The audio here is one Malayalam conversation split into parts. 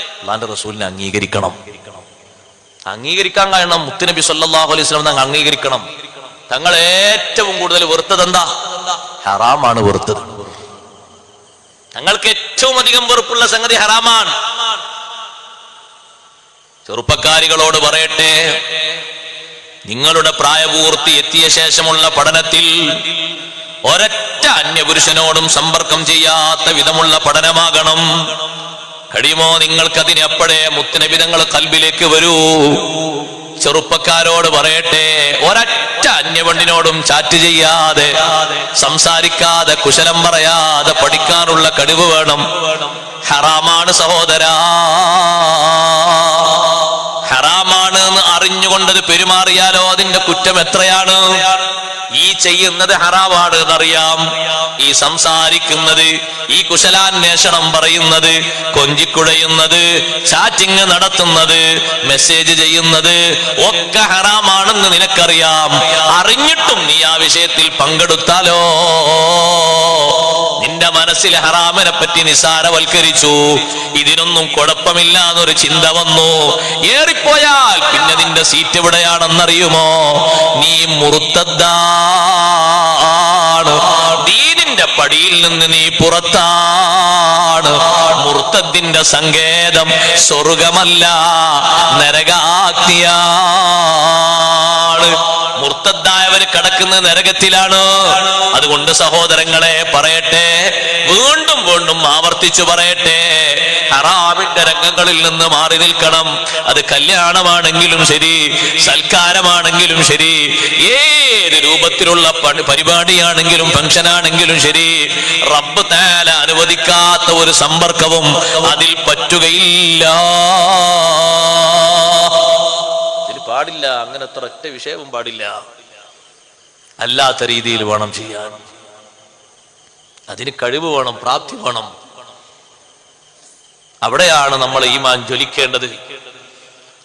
അള്ളാന്റെ റസൂലിനെ അംഗീകരിക്കണം. അംഗീകരിക്കാൻ കാരണം മുത്തുനബി സല്ലാഹു അലൈഹി സ്വലം തങ്ങൾ അംഗീകരിക്കണം. തങ്ങൾ ഏറ്റവും കൂടുതൽ വെറുത്തത് എന്താ? ഹറാമാണ് വെറുത്തത്. തങ്ങൾക്ക് ഏറ്റവും അധികം വെറുപ്പുള്ള സംഗതി ഹറാമാണ്. ചെറുപ്പക്കാരികളോട് പറയട്ടെ നിങ്ങളുടെ പ്രായപൂർത്തി എത്തിയ ശേഷമുള്ള പഠനത്തിൽ ഒരൊറ്റ അന്യപുരുഷനോടും സമ്പർക്കം ചെയ്യാത്ത വിധമുള്ള പഠനമാകണം. കഴിയുമോ നിങ്ങൾക്കതിന് അപ്പോഴേ മുത്തനബിതങ്ങൾ കൽബിലേക്ക് വരൂ? ചെറുപ്പക്കാരോട് പറയട്ടെ ഒരറ്റ അന്യവണ്ണിനോടും ചാറ്റ് ചെയ്യാതെ സംസാരിക്കാതെ കുശലം പറയാതെ പഠിക്കാനുള്ള കഴിവ് വേണം. ഹറാമാണ് സഹോദരാ. ഹറാമാണ് എന്ന് അറിഞ്ഞുകൊണ്ടത് പെരുമാറിയാലോ? അതിന്റെ കുറ്റം എത്രയാണ്? ഈ ചെയ്യുന്നത് ഹറാമാണ് എന്നറിയാം. ഈ സംസാരിക്കുന്നത് ഈ കുശലാന്വേഷണം പറയുന്നത് കൊഞ്ചിക്കുഴയുന്നത് ചാറ്റിങ് നടത്തുന്നത് മെസ്സേജ് ചെയ്യുന്നത് ഒക്കെ ഹറാമാണെന്ന് നിനക്കറിയാം. അറിഞ്ഞിട്ടും നീ ആ വിഷയത്തിൽ പങ്കെടുത്താലോ? നിന്റെ മനസ്സിൽ ഹറാമിനെ പറ്റി നിസാരവൽക്കരിച്ചു. ഇതിനൊന്നും കുഴപ്പമില്ല എന്നൊരു ചിന്ത വന്നു. ഏറിപ്പോയാൽ പിന്നെ നിന്റെ സീറ്റ് എവിടെയാണെന്നറിയുമോ? നീ മുറുത്തദ്ദാണ് ദീനിന്റെ പടിയിൽ നിന്ന് നീ പുറത്താണ്. മുർത്തത്തിന്റെ സങ്കേതം സ്വർഗമല്ല നരകാഗ്നിയാണ്. മുർത്തദ്ദായവര് കിടക്കുന്ന നരകത്തിലാണ്? അതുകൊണ്ട് സഹോദരങ്ങളെ പറയട്ടെ വീണ്ടും വീണ്ടും ആവർത്തിച്ചു പറയട്ടെ. ഹറാമിന്റെ രംഗങ്ങളിൽ നിന്ന് മാറി നിൽക്കണം. അത് കല്യാണമാണെങ്കിലും ശരി സൽക്കാരമാണെങ്കിലും ശരി. ഏത് രൂപത്തിലുള്ള പരിപാടിയാണെങ്കിലും ഫംഗ്ഷൻ ആണെങ്കിലും ശരി. റബ്ബ് താല അനുവദിക്കാത്ത ഒരു സമ്പർക്കവും അതിൽ പറ്റുകയില്ല. പാടില്ല അങ്ങനത്തെ ഒറ്റ വിഷയവും പാടില്ല. അല്ലാത്ത രീതിയിൽ വേണം ചെയ്യാൻ. അതിന് കഴിവ് വേണം പ്രാപ്തി വേണം. അവിടെയാണ് നമ്മൾ ഈമാൻ ജ്വലിക്കേണ്ടത്.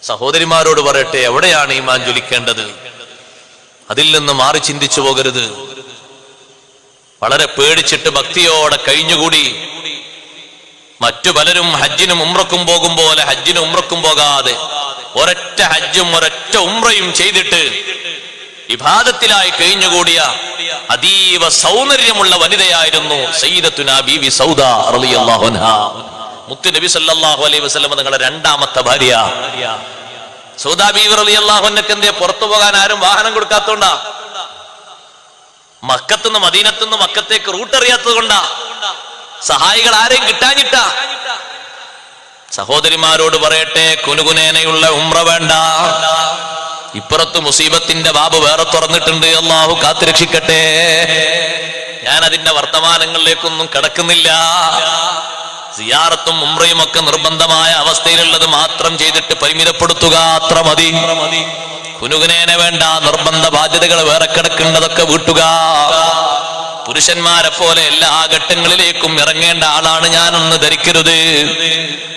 സഹോദരിമാരോട് പറയട്ടെ എവിടെയാണ് ഈമാൻ ജ്വലിക്കേണ്ടത്. അതിൽ നിന്ന് മാറി ചിന്തിച്ചു പോകരുത്. വളരെ പേടിച്ചിട്ട് ഭക്തിയോടെ കഴിഞ്ഞുകൂടി. മറ്റു പലരും ഹജ്ജിനും ഉമ്രക്കും പോകും പോലെ ഹജ്ജിനും ഉമ്രക്കും പോകാതെ. ഒരൊറ്റ ഹജ്ജും ഒരൊറ്റ ഉമ്രയും ചെയ്തിട്ട് വിഭാഗത്തിലായി കഴിഞ്ഞുകൂടിയ അതീവ സൗന്ദര്യമുള്ള വനിതയായിരുന്നു നിങ്ങളുടെ രണ്ടാമത്തെ ഭാര്യ. സൗദാ പുറത്തു പോകാൻ ആരും വാഹനം കൊടുക്കാത്തോണ്ടാ മക്കത്തുനിന്ന് മദീനത്തുനിന്ന് മക്കത്തേക്ക് റൂട്ട് അറിയാത്തത് കൊണ്ടാ സഹായികൾ ആരെയും കിട്ടാഞ്ഞിട്ടാ? സഹോദരിമാരോട് പറയട്ടെ കുനുകുനേനയുള്ള ഉമ്ര വേണ്ട. ഇപ്പുറത്ത് മുസീബത്തിന്റെ ബാബ് വേറെ തുറന്നിട്ടുണ്ട് അള്ളാഹു കാത്തുരക്ഷിക്കട്ടെ. ഞാൻ അതിന്റെ വർത്തമാനങ്ങളിലേക്കൊന്നും കിടക്കുന്നില്ല. സിയാറത്തും ഉമ്രയും ഒക്കെ നിർബന്ധമായ അവസ്ഥയിലുള്ളത് മാത്രം ചെയ്തിട്ട് പരിമിതപ്പെടുത്തുക അത്ര മതി. കുനുകുനേന വേണ്ട നിർബന്ധ ബാധ്യതകൾ വേറെ കിടക്കേണ്ടതൊക്കെ വീട്ടുക. പുരുഷന്മാരെ പോലെ എല്ലാ ഘട്ടങ്ങളിലേക്കും ഇറങ്ങേണ്ട ആളാണ് ഞാനൊന്ന് ധരിക്കരുത്.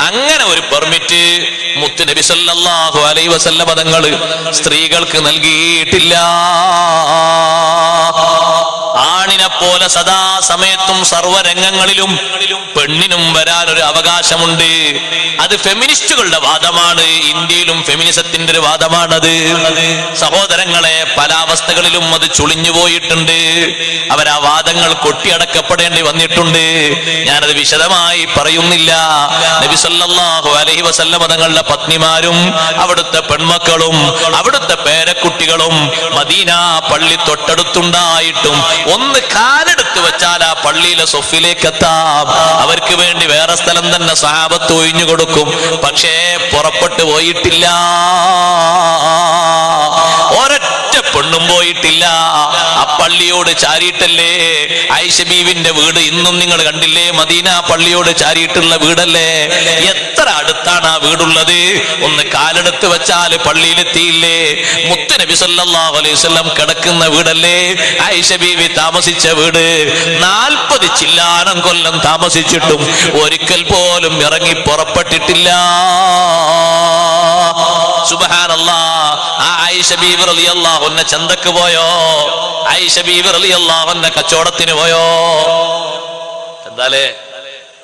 അങ്ങനെ ഒരു പെർമിറ്റ് മുത്ത് നബി സല്ലല്ലാഹു അലൈഹി വസല്ല പദങ്ങൾ സ്ത്രീകൾക്ക് നൽകിയിട്ടില്ല. ആണിനെ പോലെ സദാ സമയത്തും സർവരംഗങ്ങളിലും പെണ്ണിനും വരാൻ ഒരു അവകാശമുണ്ട്. അത് ഫെമിനിസ്റ്റുകളുടെ വാദമാണ്. ഇന്ത്യയിലും ഫെമിനിസത്തിന്റെ ഒരു വാദമാണത്. സഹോദരങ്ങളെ പല അവസ്ഥകളിലും അത് ചുളിഞ്ഞു പോയിട്ടുണ്ട്. അവരാ വാദങ്ങൾ കൊട്ടിയടക്കപ്പെടേണ്ടി വന്നിട്ടുണ്ട്. ഞാനത് വിശദമായി പറയുന്നില്ല. നബിസല്ലാഹു അലഹി വസല്ല മതങ്ങളുടെ തങ്ങളുടെ പത്നിമാരും അവിടുത്തെ പെൺമക്കളും അവിടുത്തെ പേരക്കുട്ടികളും മദീന പള്ളി തൊട്ടടുത്തുണ്ടായിട്ടും ഒന്ന് കാലെടുത്ത് വെച്ചാൽ ആ പള്ളിയിലെ സൊഫിലേക്ക് എത്താം അവർക്ക് വേണ്ടി വേറെ സ്ഥലം തന്നെ സഹാബത്ത് ഒഴിഞ്ഞു കൊടുക്കും. പക്ഷേ പുറപ്പെട്ടു പോയിട്ടില്ല. ഒരൊറ്റ പെണ്ണും പോയിട്ടില്ല. ആ പള്ളിയോട് ചാരിയിട്ടല്ലേ? ഐഷബീവിന്റെ ബീവിന്റെ വീട് ഇന്നും നിങ്ങൾ കണ്ടില്ലേ? മദീന പള്ളിയോട് ചാരിയിട്ടുള്ള വീടല്ലേ? എത്ര അടുത്താണ് ആ വീടുള്ളത്? ഒന്ന് കാലെടുത്ത് വെച്ചാൽ പള്ളിയിലെത്തിയില്ലേ? മുത്തനബി നബി സല്ലല്ലാഹു അലൈഹി കിടക്കുന്ന വീടല്ലേ? ഐഷബീവി ബീവി താമസിച്ച വീട്. നാൽപ്പത് ചില്ലാനം കൊല്ലം താമസിച്ചിട്ടും ഒരിക്കൽ പോലും ഇറങ്ങി പുറപ്പെട്ടിട്ടില്ല. സുബ്ഹാനല്ലാ. ആ ബീവി റളിയല്ലാഹു അൻഹ ചന്തക്ക് പോയോ? ബീവി റളിയല്ലാഹു അൻഹ കച്ചവടത്തിന് പോയോ? എന്താലേ?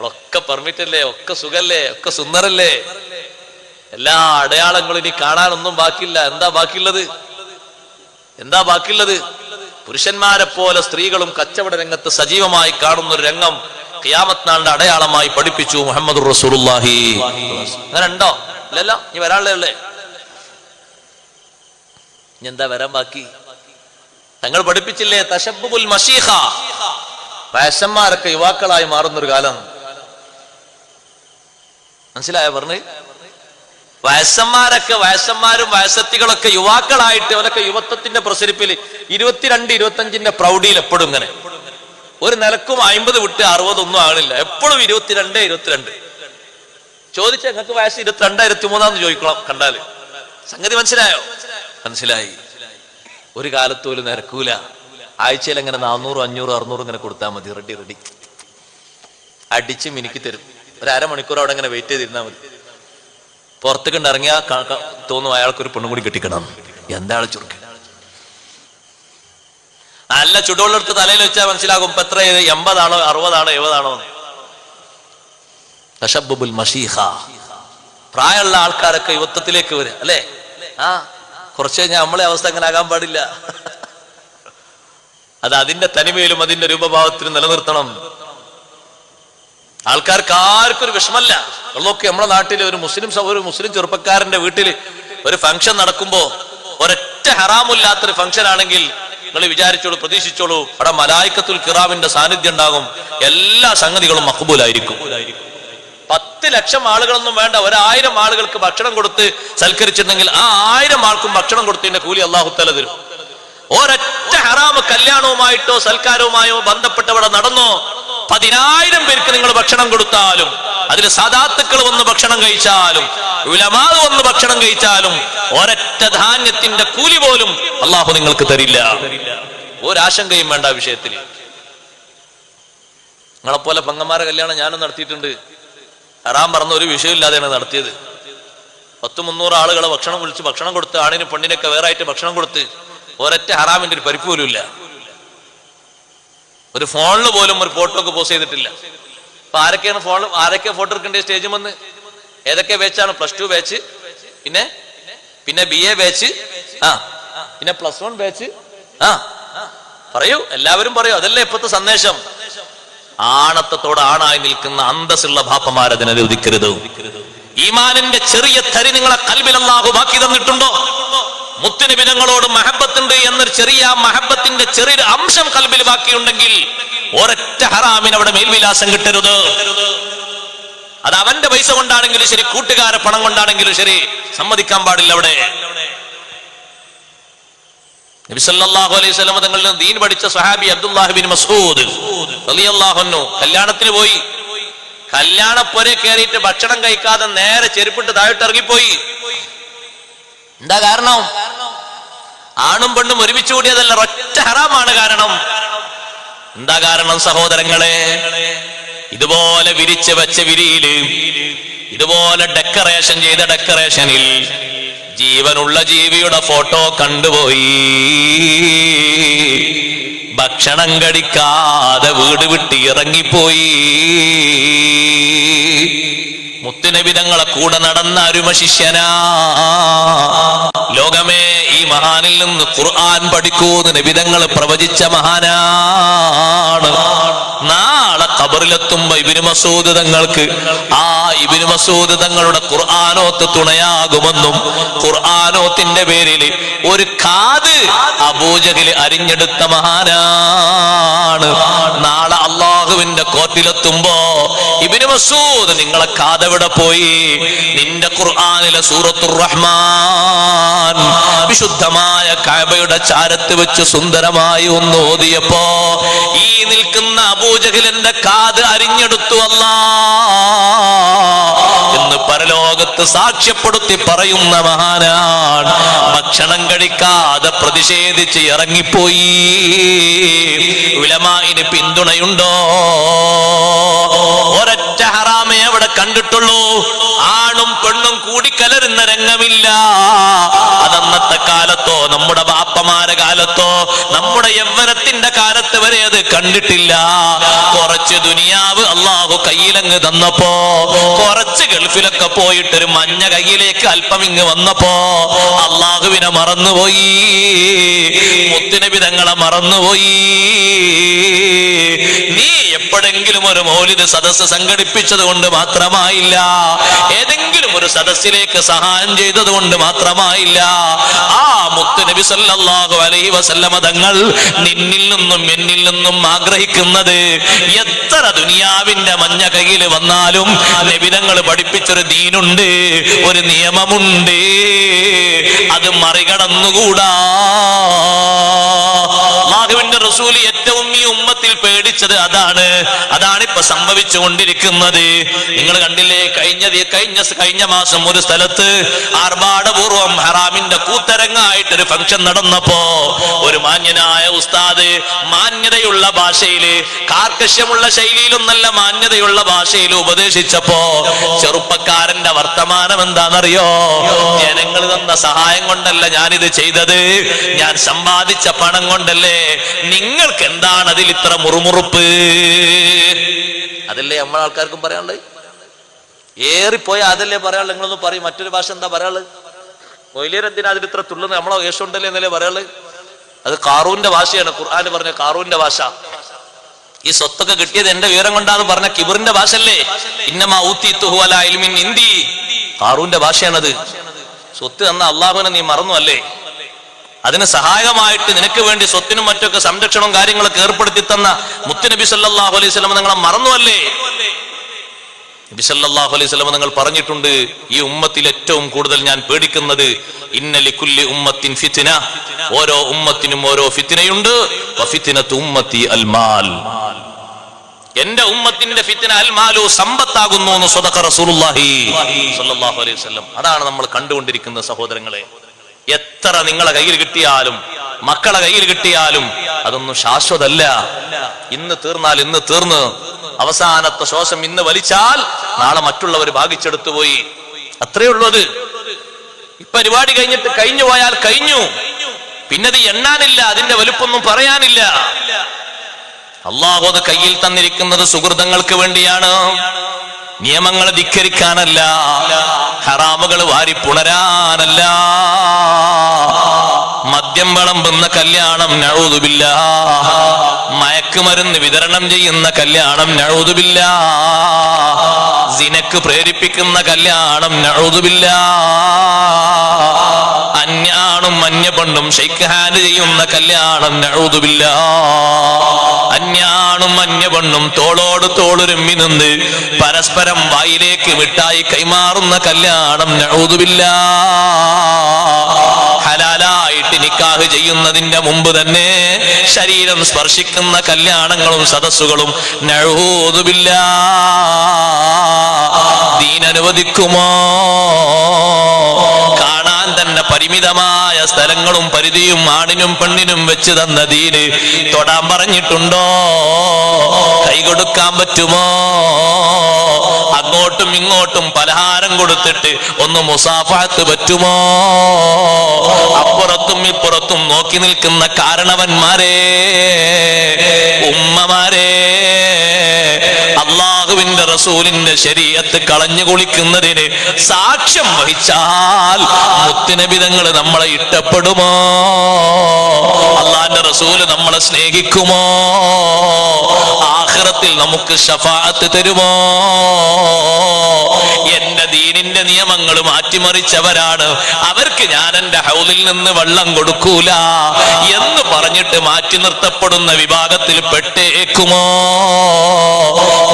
ഒക്കെ പെർമിറ്റ് അല്ലേ ഒക്കെ സുഖല്ലേ? ഒക്കെ സുന്ദരല്ലേ? എല്ലാ അടയാളങ്ങളും ഇനി കാണാനൊന്നും ബാക്കിയില്ല. എന്താ ബാക്കിയുള്ളത്? എന്താ ബാക്കിയുള്ളത്? പുരുഷന്മാരെ പോലെ സ്ത്രീകളും കച്ചവട രംഗത്ത് സജീവമായി കാണുന്ന ഒരു രംഗം ഖിയാമത്ത് നാളിന്റെ അടയാളമായി പഠിപ്പിച്ചു മുഹമ്മദ് റസൂലുള്ളാഹി. അങ്ങനെ ഉണ്ടോ? ഇല്ലല്ലോ? ഇനി വരാനുള്ളേ എന്താ വരാൻ ബാക്കി? തങ്ങൾ പഠിപ്പിച്ചില്ലേ തശബ്ബുൽ മഷീഹ? വയസ്സന്മാരൊക്കെ യുവാക്കളായി മാറുന്നൊരു കാലം. മനസ്സിലായ പറഞ്ഞു? വയസ്സന്മാരൊക്കെ വയസ്സന്മാരും വയസ്സത്തികളൊക്കെ യുവാക്കളായിട്ട് അവരൊക്കെ യുവത്വത്തിന്റെ പ്രസരിപ്പിൽ ഇരുപത്തിരണ്ട് ഇരുപത്തഞ്ചിന്റെ പ്രൗഢിയിൽ എപ്പോഴും ഇങ്ങനെ. ഒരു നിലക്കും അമ്പത് വിട്ട് അറുപതൊന്നും ആണില്ല എപ്പോഴും ഇരുപത്തിരണ്ട് ഇരുപത്തിരണ്ട്. ചോദിച്ച നിങ്ങൾക്ക് വയസ്സ് ഇരുപത്തിരണ്ട് ഇരുപത്തി മൂന്നാന്ന് ചോദിക്കണം കണ്ടാൽ. സംഗതി മനസ്സിലായോ? മനസ്സിലായി. ഒരു കാലത്ത് പോലും നിരക്കൂല. ആഴ്ചയിൽ അങ്ങനെ നാനൂറ് അഞ്ഞൂറ് അറുന്നൂറ് ഇങ്ങനെ കൊടുത്താൽ മതി. Ready ready. അടിച്ച് മിനുക്കി തരും. ഒരു അരമണിക്കൂർ അവിടെ ഇങ്ങനെ വെയിറ്റ് ചെയ്തിരുന്നാൽ മതി. പുറത്തേക്ക് ഇറങ്ങിയാ തോന്നും അയാൾക്കൊരു പെണ്ണും കൂടി കെട്ടിക്കണം എന്താണ് ചുരുക്കി നല്ല ചുടുവെള്ളെടുത്ത് തലയിൽ വെച്ചാൽ മനസ്സിലാകും എത്ര എൺപതാണോ അറുപതാണോ എഴുപതാണോ പ്രായമുള്ള ആൾക്കാരൊക്കെ യുവത്വത്തിലേക്ക് വരും അല്ലേ? ആ? കുറച്ച് കഴിഞ്ഞാൽ നമ്മളെ അവസ്ഥ അങ്ങനെ ആകാൻ പാടില്ല. അത് അതിന്റെ തനിമയിലും അതിന്റെ രൂപഭാവത്തിലും നിലനിർത്തണം. ആൾക്കാർക്ക് ആർക്കും ഒരു വിഷമല്ല. ഉള്ളൊക്കെ നമ്മുടെ നാട്ടിൽ ഒരു മുസ്ലിം ഒരു മുസ്ലിം ചെറുപ്പക്കാരന്റെ വീട്ടിൽ ഒരു ഫംഗ്ഷൻ നടക്കുമ്പോ ഒരൊറ്റ ഹറാമില്ലാത്തൊരു ഫംഗ്ഷൻ ആണെങ്കിൽ നിങ്ങൾ വിചാരിച്ചോളൂ പ്രതീക്ഷിച്ചോളൂ അവിടെ മലായിക്കത്തുൽ കിറാമിന്റെ സാന്നിധ്യം ഉണ്ടാകും. എല്ലാ സംഗതികളും മഹബൂലായിരിക്കും പത്ത് ലക്ഷം ആളുകളൊന്നും വേണ്ട ഒരായിരം ആളുകൾക്ക് ഭക്ഷണം കൊടുത്ത് സൽക്കരിച്ചിട്ടുണ്ടെങ്കിൽ ആ ആയിരം ആൾക്കും ഭക്ഷണം കൊടുത്തതിന്റെ കൂലി അള്ളാഹുത്തല തരും. ഒരൊറ്റ ഹറാമ് കല്യാണവുമായിട്ടോ സൽക്കാരവുമായോ ബന്ധപ്പെട്ടവിടെ നടന്നോ പതിനായിരം പേർക്ക് നിങ്ങൾ ഭക്ഷണം കൊടുത്താലും അതിൽ സദാത്തുക്കൾ വന്ന് ഭക്ഷണം കഴിച്ചാലും ഉലമാവ് വന്ന് ഭക്ഷണം കഴിച്ചാലും ഒരൊറ്റ ധാന്യത്തിന്റെ കൂലി പോലും അള്ളാഹു നിങ്ങൾക്ക് തരില്ല. ഒരാശങ്കയും വേണ്ട വിഷയത്തിൽ. നിങ്ങളെപ്പോലെ പെങ്ങന്മാരെ കല്യാണം ഞാനും നടത്തിയിട്ടുണ്ട്. ഹറാം പറഞ്ഞ ഒരു വിഷയമില്ലാതെയാണ് നടത്തിയത്. പത്ത് മുന്നൂറ് ആളുകളെ ഭക്ഷണം വിളിച്ച് ഭക്ഷണം കൊടുത്ത് ആണിന് പെണ്ണിനൊക്കെ വേറെ ആയിട്ട് ഭക്ഷണം കൊടുത്ത് ഒരൊറ്റ ഹറാമിന്റെ ഒരു പരിപ്പ് പോലും ഇല്ല. ഒരു ഫോണിൽ പോലും ഒരു ഫോട്ടോ ഒക്കെ പോസ്റ്റ് ചെയ്തിട്ടില്ല. അപ്പൊ ആരൊക്കെയാണ് ഫോൺ ആരൊക്കെ ഫോട്ടോ എടുക്കേണ്ട സ്റ്റേജിൽ വന്ന് ഏതൊക്കെ ബാച്ചാണ് പ്ലസ് ടു ബാച്ച് പിന്നെ പിന്നെ ബി എ ബാച്ച് ആ പിന്നെ പ്ലസ് വൺ ബാച്ച് ആ പറയൂ എല്ലാവരും പറയൂ അതല്ലേ ഇപ്പോഴത്തെ സന്ദേശം? ആണത്തത്തോട് ആണായി നിൽക്കുന്ന അന്തസ്സുള്ള ബാപ്പമാരതിനെ അനുവദിക്കരുത് ഈമാനിന്റെ ചെറിയ തരി നിങ്ങളെ കൽബിൽ ബാക്കി തന്നിട്ടുണ്ടോ? മുത്തുനിബിനങ്ങളോട് മഹബത്തുണ്ട് എന്നൊരു ചെറിയ മഹബത്തിന്റെ ചെറിയൊരു അംശം കൽബിൽ ബാക്കിയുണ്ടെങ്കിൽ ഒരൊറ്റ ഹറാമിന് അവിടെ മേൽവിലാസം കിട്ടരുത്. അത് അവന്റെ പൈസ കൊണ്ടാണെങ്കിലും ശരി കൂട്ടുകാരെ പണം കൊണ്ടാണെങ്കിലും ശരി സമ്മതിക്കാൻ പാടില്ല അവിടെ. നബി സല്ലല്ലാഹു അലൈഹി വസല്ലം തങ്ങളിൽ നിന്ന് ദീൻ പഠിച്ച സഹാബി അബ്ദുല്ലാഹിബിൻ മസൂദ് അൻഹു. കല്യാണത്തിന് പോയി. കല്യാണപ്പൊരെ കയറിയിട്ട് ഭക്ഷണം കഴിക്കാതെ നേരെ ചെരുപ്പിട്ട് താഴോട്ട് ഇറങ്ങിപ്പോയി. എന്താ കാരണം? ആണും പെണ്ണും ഒരുമിച്ച് കൂടിയതല്ല ഒറ്റ ഹറാമാണ് കാരണം. എന്താ കാരണം സഹോദരങ്ങളെ? ഇതുപോലെ വിരിച്ച് വെച്ച വിരിയിൽ ഇതുപോലെ ഡെക്കറേഷൻ ചെയ്ത ഡെക്കറേഷനിൽ ജീവനുള്ള ജീവിയുടെ ഫോട്ടോ കണ്ടുപോയി. ഭക്ഷണം കഴിക്കാതെ വീട് വിട്ട് ഇറങ്ങിപ്പോയി. മുത്തുനബിതങ്ങളെ കൂടെ നടന്ന അരുമ ശിഷ്യനാ. ലോകമേ ഈ മഹാനിൽ നിന്ന് ഖുർആൻ പഠിക്കൂന്ന് നബിതങ്ങൾ പ്രവചിച്ച മഹാനാണ്. നാളെ ഖബറിലെത്തുമ്പോ ഇബിന് മസൂദ് തങ്ങൾക്ക് ആ ഇബിന് മസൂദ് തങ്ങളുടെ ഖുർആാനോത്ത് തുണയാകുമെന്നും ഖുർആാനോത്തിന്റെ പേരിൽ ഒരു കാത് അബൂജകിൽ അരിഞ്ഞെടുത്ത മഹാനാണ്. നാളെ അള്ളാഹുവിന്റെ കോട്ടിലെത്തുമ്പോ ഇബിന് മസൂദ് നിങ്ങളെ കാതെവിടെ പോയി? നിന്റെ ഖുർആാനിലെ സൂറത്തുർ റഹ്മാൻ വിശുദ്ധമായ കാബയുടെ ചാരത്ത് വെച്ച് സുന്ദരമായി ഒന്ന് ഓതിയപ്പോ ഈ നിൽക്കുന്ന അബൂജഹിലിന്റെ കാത് അരിഞ്ഞെടുത്തു അല്ലാ എന്ന് പരലോകത്ത് സാക്ഷ്യപ്പെടുത്തി പറയുന്ന മഹാനാണ്. ഭക്ഷണം കഴിക്കാതെ പ്രതിഷേധിച്ച് ഇറങ്ങിപ്പോയി. വിലമായിന് പിന്തുണയുണ്ടോ? ഒരൊറ്റ ഹറാമേ അവിടെ കണ്ടിട്ടുള്ളൂ. ആണും പെണ്ണും കൂടി കലരുന്ന രംഗമില്ല. അതന്നത്തെ കാലത്തോ നമ്മുടെ ബാപ്പമാരെ കാലത്തോ നമ്മുടെ യൗവനത്തിന്റെ കാലത്ത് വരെ അത് കണ്ടിട്ടില്ല. കുറച്ച് ദുനിയാവ് അള്ളാഹു കയ്യിലങ്ങ് തന്നപ്പോ കുറച്ച് ഗൾഫിലൊക്കെ പോയിട്ട് ഒരു മഞ്ഞ കയ്യിലേക്ക് അല്പം ഇങ്ങ് വന്നപ്പോ അള്ളാഹുവിനെ മറന്നുപോയി. മുത്തുനബി തങ്ങളെ മറന്നുപോയി. നീ എപ്പോഴെങ്കിലും ഒരു മൗലിദ് സദസ്സ് സംഘടിപ്പിച്ചത് കൊണ്ട് മാത്രമായില്ല. ഏതെങ്കിലും ഒരു സദസ്സിലേക്ക് സഹായം ചെയ്തത് കൊണ്ട് മാത്രമായില്ല. മുത്ത് നബി സല്ലല്ലാഹു അലൈഹി വസല്ലമ തങ്ങൾ നിന്നിൽ നിന്നും എന്നിൽ നിന്നും ആഗ്രഹിക്കുന്നത് എത്ര ദുനിയാവിന്റെ മഞ്ഞ കയ്യിൽ വന്നാലും നബിതങ്ങൾ പഠിപ്പിച്ചൊരു ദീനുണ്ട് ഒരു നിയമമുണ്ട്. അത് മറികടന്നുകൂടാ. അള്ളാഹുവിന്റെ റസൂൽ ഏറ്റവും ഈ ഉമ്മത്തിൽ പേടിച്ചത് അതാണ്. അതാണ് ഇപ്പൊ സംഭവിച്ചു കൊണ്ടിരിക്കുന്നത് നിങ്ങൾ കണ്ടില്ലേ കഴിഞ്ഞ കഴിഞ്ഞ കഴിഞ്ഞ മാസം ഒരു സ്ഥലത്ത് ആർഭാടപൂർവം ഹറാമിന്റെ കൂത്തരങ്ങായിട്ട് ഒരു ഫംഗ്ഷൻ നടന്നപ്പോ ഒരു മാന്യനായ ഉസ്താദ് മാന്യതയുള്ള ഭാഷയിൽ കാർക്കശ്യമുള്ള ശൈലിയിലൊന്നല്ല മാന്യതയുള്ള ഭാഷയിൽ ഉപദേശിച്ചപ്പോ ചെറുപ്പക്കാരന്റെ വർത്തമാനം എന്താണെന്നറിയോ? ജനങ്ങൾ തന്ന സഹായം കൊണ്ടല്ല ഞാനിത് ചെയ്തത്. ഞാൻ സമ്പാദിച്ച പണം കൊണ്ടല്ലേ നിങ്ങൾക്ക് എന്താണ് അതിൽ ഇത്ര മുറുമുറുപ്പ്? അതല്ലേ നമ്മളെ ആൾക്കാർക്കും പറയാനുള്ളത്? ഏറിപ്പോയ അതല്ലേ പറയാനുള്ളത്? നിങ്ങളൊന്ന് പറയും മറ്റൊരു ഭാഷ എന്താ പറയാനുള്ളത്? മൊയിലിയർ എന്തിനാ ഇത്ര തുള്ളുന്നത്? നമ്മളെ വേഷമുണ്ടല്ലേ എന്നല്ലേ പറയാൾ അത് കാറൂന്റെ ഭാഷയാണ്. ഖുർആാന് പറഞ്ഞ കാറൂന്റെ ഭാഷ. ഈ സ്വത്തൊക്കെ കിട്ടിയത് എന്റെ വിവരം കൊണ്ടാന്ന് പറഞ്ഞ കിബറിന്റെ ഭാഷ അല്ലേ ഇന്നമാ ഇൽമിൻ ഹിന്ദി കാറൂന്റെ ഭാഷയാണത്. സ്വത്ത് തന്ന അള്ളാഹുവിനെ നീ മറന്നു അല്ലേ അതിന് സഹായകമായിട്ട് നിനക്ക് വേണ്ടി സ്വത്തിനും മറ്റൊക്കെ സംരക്ഷണവും കാര്യങ്ങളൊക്കെ ഏർപ്പെടുത്തി തന്ന മുത്തുനബി സല്ലല്ലാഹു അലൈഹി സ്വലം നിങ്ങളെ മറന്നു അല്ലേ നബി സല്ലല്ലാഹു അലൈഹി വസല്ലം നിങ്ങൾ പറഞ്ഞിട്ടുണ്ട് ഈ ഉമ്മത്തിൽ ഏറ്റവും കൂടുതൽ ഞാൻ പേടിക്കുന്നത് ഇന്നലെ കുല്ലി ഉമ്മത്തിൻ ഫിത്തിന ഓരോ ഉമ്മത്തിനും ഓരോ ഫിത്തിനയുണ്ട് ഉമ്മത്തി അൽമാൽ എന്റെ ഉമ്മത്തിന്റെ ഫിത്ന അൽമാലു സമ്പത്താകുന്നു എന്ന് സ്വതക്ക റസൂലുള്ളാഹി സല്ലല്ലാഹു അലൈഹി വസല്ലം. അതാണ് നമ്മൾ കണ്ടുകൊണ്ടിരിക്കുന്ന സഹോദരങ്ങളെ. എത്ര നിങ്ങളെ കയ്യിൽ കിട്ടിയാലും മക്കളെ കയ്യിൽ കിട്ടിയാലും അതൊന്നും ശാശ്വതല്ല. ഇന്ന് തീർന്നാൽ ഇന്ന് തീർന്ന്. അവസാനത്തെ ശ്വാസം ഇന്ന് വലിച്ചാൽ നാളെ മറ്റുള്ളവർ ഭാഗിച്ചെടുത്തു പോയി. അത്രേ ഉള്ളത് ഈ പരിപാടി കഴിഞ്ഞിട്ട് കഴിഞ്ഞു പോയാൽ കഴിഞ്ഞു. പിന്നെ അത് എണ്ണാനില്ല അതിന്റെ വലുപ്പൊന്നും പറയാനില്ല. അള്ളാഹു കയ്യിൽ തന്നിരിക്കുന്നത് സുഹൃതങ്ങൾക്ക് വേണ്ടിയാണ്. നിയമങ്ങൾ ധിക്കരിക്കാനല്ല ഹറാമുകൾ വാരി പുണരാനല്ല. മദ്യം വിളമ്പുന്ന കല്യാണം നഴുതുമില്ല മയക്കുമരുന്ന് വിതരണം ചെയ്യുന്ന കല്യാണം നഴുതുമില്ല സിനക്ക് പ്രേരിപ്പിക്കുന്ന കല്യാണം നഴുതുമില്ല അന്യാണും മഞ്ഞ പെണ്ണും ഷെയ്ക്ക് ഹാൻഡ് ചെയ്യുന്ന കല്യാണം നഴുതുമില്ല അന്യാണും മഞ്ഞ പെണ്ണും തോളോട് തോളുരുമ്മി നിന്ന് പരസ്പരം വായിലേക്ക് വിട്ടായി കൈമാറുന്ന കല്യാണം നഴുതുമില്ല നിക്കാഹ് ചെയ്യുന്നതിന്റെ മുമ്പ് തന്നെ ശരീരം സ്പർശിക്കുന്ന കല്യാണങ്ങളും സദസ്സുകളും നഴുതുമില്ല ദീനനുവദിക്കുമോ കാണാൻ തന്നെ പരിമിതമായ സ്ഥലങ്ങളും പരിധിയും ആണിനും പെണ്ണിനും വെച്ച് തന്ന ദീന് തൊടാൻ പറഞ്ഞിട്ടുണ്ടോ? കൈ കൊടുക്കാൻ പറ്റുമോ? ഇങ്ങോട്ടും പലഹാരം കൊടുത്തിട്ട് ഒന്ന് മുസാഫാത്ത് പറ്റുമോ? അപ്പുറത്തും ഇപ്പുറത്തും നോക്കി നിൽക്കുന്ന കാരണവന്മാരെ ഉമ്മമാരെ അള്ളാഹുവിന്റെ റസൂലിന്റെ ശരീരത്ത് കളഞ്ഞു കുളിക്കുന്നതിന് സാക്ഷ്യം വഹിച്ചാൽ മുത്തിനബിതങ്ങൾ നമ്മളെ ഇഷ്ടപ്പെടുമോ? അള്ളാന്റെ റസൂൽ നമ്മളെ സ്നേഹിക്കുമോ? ആഹ്റത്തിൽ നമുക്ക് ഷഫാഅത്ത് തരുമോ? എന്റെ ദീനിന്റെ നിയമങ്ങൾ മാറ്റിമറിച്ചവരാണ്. അവർക്ക് ഞാൻ എന്റെ ഹൗലിൽ നിന്ന് വെള്ളം കൊടുക്കൂല എന്ന് പറഞ്ഞിട്ട് മാറ്റി നിർത്തപ്പെടുന്ന വിഭാഗത്തിൽ പെട്ടേക്കുമോ?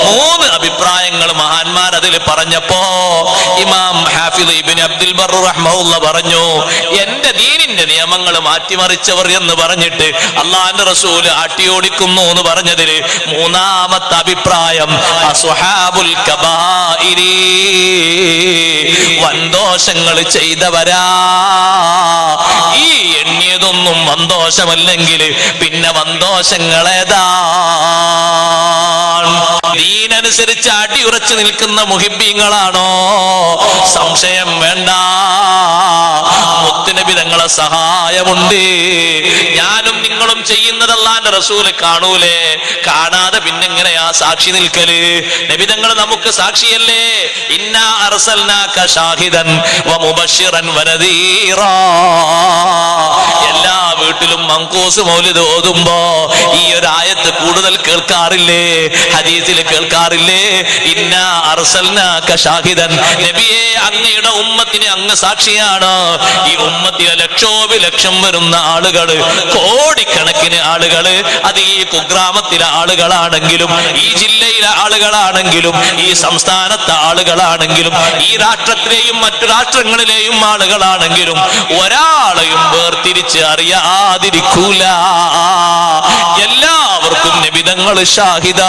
മൂന്ന് അഭിപ്രായങ്ങൾ മഹാന്മാർ അതിൽ പറഞ്ഞപ്പോ അബ്ദുൽ റഹ്മുള്ള പറഞ്ഞു എന്റെ ദീനിന്റെ നിയമങ്ങൾ മാറ്റിമറിച്ചവർ എന്ന് പറഞ്ഞിട്ട് അള്ളാന്റെ റസൂൽ ആട്ടിയോടിക്കുന്നു എന്ന് പറഞ്ഞതിൽ മൂന്നാമത്തെ അഭിപ്രായം വന്തോഷങ്ങൾ ചെയ്തവരാ. ഈ എണ്ണിയതൊന്നും വന്തോഷമല്ലെങ്കിൽ പിന്നെ വന്തോഷങ്ങളേതാ ദീനനുസരിച്ച് അടിയുറച്ചു നിൽക്കുന്ന മുഹിബീങ്ങളാണോ? സംശയം വേണ്ട. നബി തങ്ങളെ സഹായമുണ്ട്. ഞാനും നിങ്ങളും ചെയ്യുന്നത് അള്ളാന്റെ റസൂൽ കാണൂലേ. കാണാതെ പിന്നെങ്ങനെയാ സാക്ഷി നിൽക്കൽ? നബിതങ്ങൾ നമുക്ക് സാക്ഷിയല്ലേ? ഇന്നാ അർസൽനാക ഷാഹിദൻ വമുബശ്ശിറൻ വനദീറാ എല്ലാ വീട്ടിലും മങ്കോസ് മൗലിദ് ഓതുമ്പോ ഈ ഒരു ആയത്ത് കൂടുതൽ കേൾക്കാറില്ലേ? ഹദീസിൽ കേൾക്കാറില്ലേ? ഇന്നാ അർസൽനാക ഷാഹിദൻ. നബിയെ അങ്ങയുടെ ഉമ്മത്തിന് അങ്ങ് സാക്ഷിയാണ്. ഈ ഉമ്മത്തിലെ ലക്ഷോപലക്ഷം വരുന്ന ആളുകൾ കോടിക്കണക്കിന് ആളുകൾ അത് ഈ കുഗ്രാമത്തിലെ ആളുകളാണെങ്കിലും ഈ ജില്ലയിലെ ആളുകളാണെങ്കിലും ഈ സംസ്ഥാനത്തെ ആളുകളാണെങ്കിലും ഈ രാഷ്ട്രത്തിലെയും മറ്റു രാഷ്ട്രങ്ങളിലെയും ആളുകളാണെങ്കിലും ഒരാളെയും വേർതിരിച്ച് അറിയാതിരിക്കൂല. എല്ലാവർക്കും നിബിധങ്ങൾ ഷാഹിദാണ്